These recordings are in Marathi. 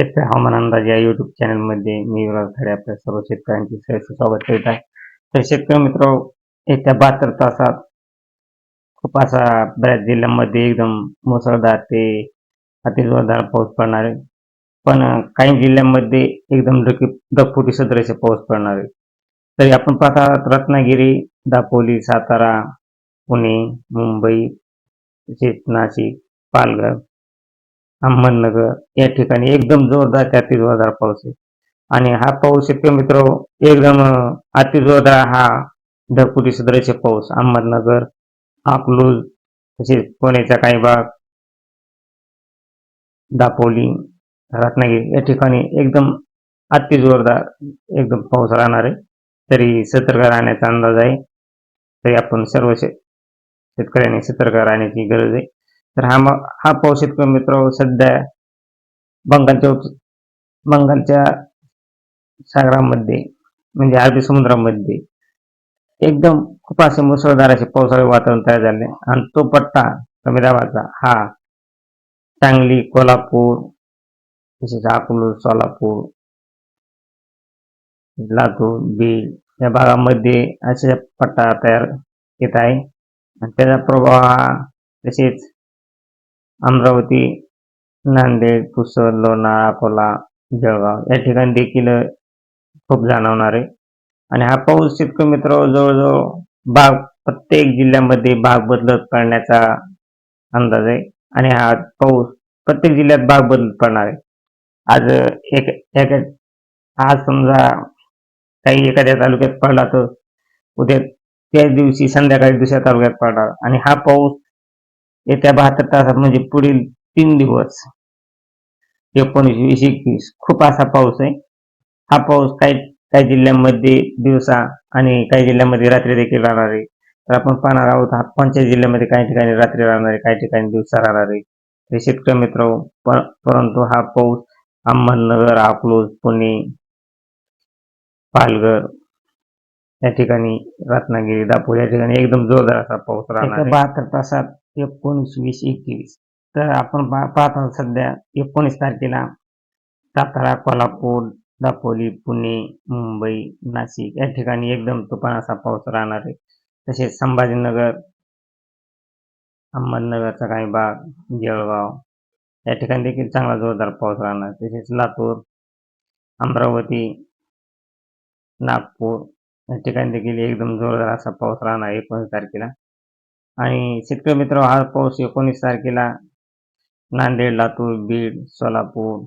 शेतकरी हवामान अंदाज या युट्यूब चॅनलमध्ये मी विराज खडे आपल्या सर्व शेतकऱ्यांचे सहर्ष स्वागत करीत आहे. तर शेतकरी मित्र येत्या बहात्तर तासात खूप असा बऱ्याच जिल्ह्यांमध्ये एकदम मुसळधार ते अतिजोरदार पाऊस पडणार आहे. पण काही जिल्ह्यांमध्ये एकदम ढकी ढगफुटी सदृश पाऊस पडणार आहे. तरी आपण पाहतात रत्नागिरी दापोली सातारा पुणे मुंबई नाशिक पालघर अहमदनगर या ठिकाणी एकदम जोरदार ते अतिजोरदार पाऊस आहे. आणि हा पाऊस शेतकरी मित्र एकदम अतिजोरदार हा ढगफुटी सदृश पाऊस. अहमदनगर अकलूज तसेच पुण्याचा काही भाग दापोली रत्नागिरी या ठिकाणी एकदम अतिजोरदार एकदम पाऊस राहणार आहे. तरी सतर्क राहण्याचा अंदाज आहे. तरी आपण सर्व शेतकऱ्यांनी सतर्क राहण्याची गरज आहे. तर हा हा पाऊस शेतकरी मित्र सध्या बंगालच्या बंगालच्या सागरामध्ये म्हणजे अरबी समुद्रामध्ये एकदम खूप असे मुसळधार असे पावसाळे वातावरण तयार झाले. आणि तो पट्टा कमी दाबाचा हा सांगली कोल्हापूर तसेच अकलूज सोलापूर लातूर बीड या भागामध्ये असे पट्टा तयार येत आहे. आणि त्याचा प्रभाव हा तसेच अमरावती नांदेड पुसद लोणार अकोला जळगाव या ठिकाणी देखील खूप जाणवणार आहे. आणि हा पाऊस शेतकरी मित्र जवळजवळ भाग प्रत्येक जिल्ह्यामध्ये भाग बदलत पडण्याचा अंदाज आहे. आणि हा पाऊस प्रत्येक जिल्ह्यात भाग बदलत पडणार आहे. आज एक एक आज समजा काही एखाद्या तालुक्यात पडला तर उद्या त्याच दिवशी संध्याकाळी दुसऱ्या तालुक्यात पडणार. आणि हा पाऊस येत्या बहात्तर तासात म्हणजे पुढील तीन दिवस. एकोणीस वीस एकवीस. खूप असा पाऊस आहे. हा पाऊस काही काही जिल्ह्यांमध्ये दिवसा आणि काही जिल्ह्यांमध्ये रात्री देखील राहणार आहे. तर आपण पाहणार आहोत हा कोणत्या जिल्ह्यामध्ये काही ठिकाणी रात्री राहणार आहे काही ठिकाणी दिवसा राहणार आहे. तर शेतकरी मित्र पर- परंतु हा पाऊस अहमदनगर अकलूज पुणे पालघर या ठिकाणी रत्नागिरी दापोर या ठिकाणी एकदम जोरदार असा पाऊस राहणार. बहात्तर तासात एकोणीस वीस एकवीस. तर आपण पा- पाहत आहोत सध्या एकोणीस तारखेला सातारा कोल्हापूर दापोली पुणे मुंबई नाशिक या ठिकाणी एकदम तुफान असा पाऊस राहणार आहे. तसेच संभाजीनगर अहमदनगरचा काही भाग जळगाव या ठिकाणी देखील चांगला जोरदार पाऊस राहणार. तसेच लातूर अमरावती नागपूर या ठिकाणी देखील एकदम जोरदार असा पाऊस राहणार एकोणीस तारखेला. आणि शेतकरी मित्र हा पाऊस एकोणीस तारखेला नांदेड लातूर बीड सोलापूर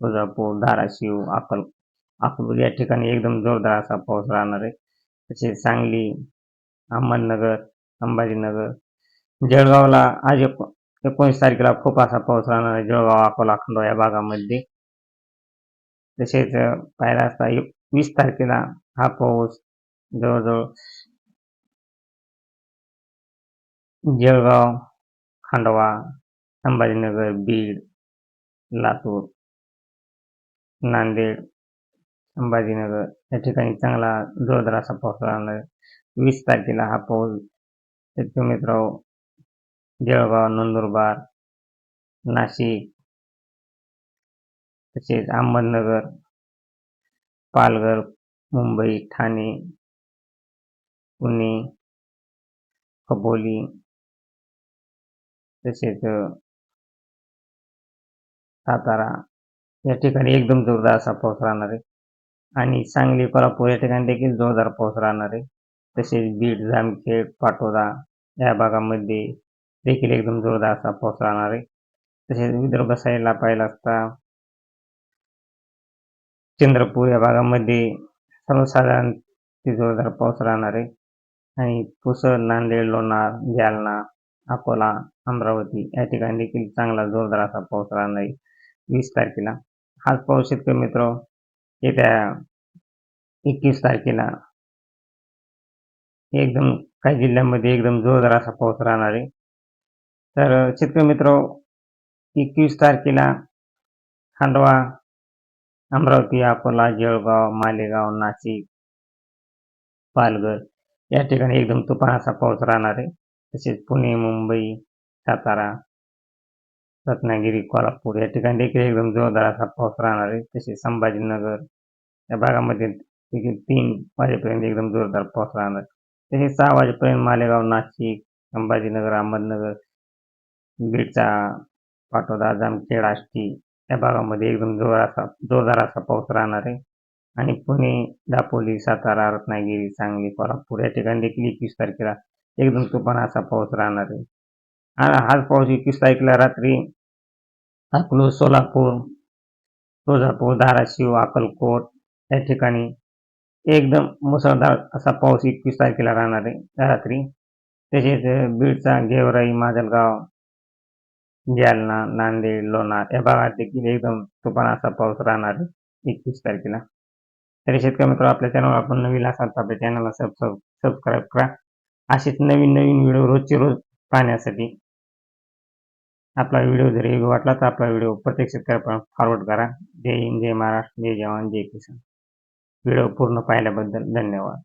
तुळजापूर धाराशिव अकल अकलूज या ठिकाणी एकदम जोरदार असा पाऊस राहणार आहे. तसेच सांगली अहमदनगर संभाजीनगर जळगावला आज एक एकोणीस तारखेला खूप असा पाऊस राहणार आहे. जळगाव अकोला खंडवा या भागामध्ये. तसेच पाहिला असता एक- वीस तारखेला हा पाऊस जवळजवळ जळगाव खंडवा संभाजीनगर बीड लातूर नांदेड संभाजीनगर. या ठिकाणी चांगला जोरदार असा पाऊस राहणार आहे. वीस तारखेला हा पाऊस. शेतकरी मित्र जळगाव नंदुरबार नाशिक तसेच अहमदनगर पालघर मुंबई ठाणे पुणे कबोली तसेच सातारा या ठिकाणी एकदम जोरदार असा पाऊस राहणार. आहे आणि सांगली कोल्हापूर या ठिकाणी देखील जोरदार पाऊस राहणार. आहे तसेच बीड जामखेड पाटोदा या भागामध्ये देखील एकदम जोरदार असा पाऊस राहणार. आहे तसेच विदर्भ साईडला पाहिला असता चंद्रपूर या भागामध्ये सर्वसाधारण जोरदार पाऊस राहणार. आहे आणि पुसद नांदेड लोणार जालना अकोला अमरावती या ठिकाणी देखील चांगला जोरदार असा पाऊस राहणार आहे. वीस तारखेला. हाच पाऊस शेतकरी मित्र येत्या एकवीस तारखेला. एकदम काही जिल्ह्यांमध्ये एकदम जोरदार असा पाऊस राहणार आहे. तर शेतकरी मित्र एकवीस तारखेला खांडवा अमरावती अकोला जळगाव मालेगाव नाशिक पालघर या ठिकाणी एकदम तुफान असा पाऊस राहणार आहे. तसेच पुणे मुंबई सातारा रत्नागिरी कोल्हापूर या ठिकाणी देखील एकदम जोरदार असा पाऊस राहणार आहे. तसेच संभाजीनगर या भागामध्ये देखील तीन वाजेपर्यंत एकदम जोरदार पाऊस राहणार. तसेच सहा वाजेपर्यंत मालेगाव नाशिक संभाजीनगर अहमदनगर बीडचा पाटोदा जामखेड आष्टी या भागामध्ये एकदम जोर असा जोरदार असा पाऊस राहणार आहे. आणि पुणे दापोली सातारा रत्नागिरी सांगली कोल्हापूर या ठिकाणी देखील एकवीस तारखेला एकदम तुफान असा पाऊस राहणार आहे. हा हाच पाऊस एकवीस तारखेला रात्री अकलूज सोलापूर तुळजापूर धाराशिव अक्कलकोट या ठिकाणी. एकदम मुसळधार असा पाऊस एकवीस तारखेला राहणार आहे. रात्री तसेच बीडचा गेवराई माजलगाव जालना नांदेड लोणार या भागात देखील एकदम तुफान असा पाऊस राहणार आहे एकवीस तारखेला. तरी शेतकरी मित्र आपल्या चॅनल आपण नवीन असाल तर आपल्या चॅनलला सब सबस्क्राईब करा. असेच नवीन नवीन व्हिडिओ रोजचे रोज पाहण्यासाठी. आपला व्हिडिओ जर योग्य वाटला तर आपला व्हिडिओ प्रत्येक शेतकऱ्यापर्यंत फॉरवर्ड करा. जय हिंद जय महाराष्ट्र जय जवान जय किसान. व्हिडिओ पूर्ण पाहिल्याबद्दल धन्यवाद.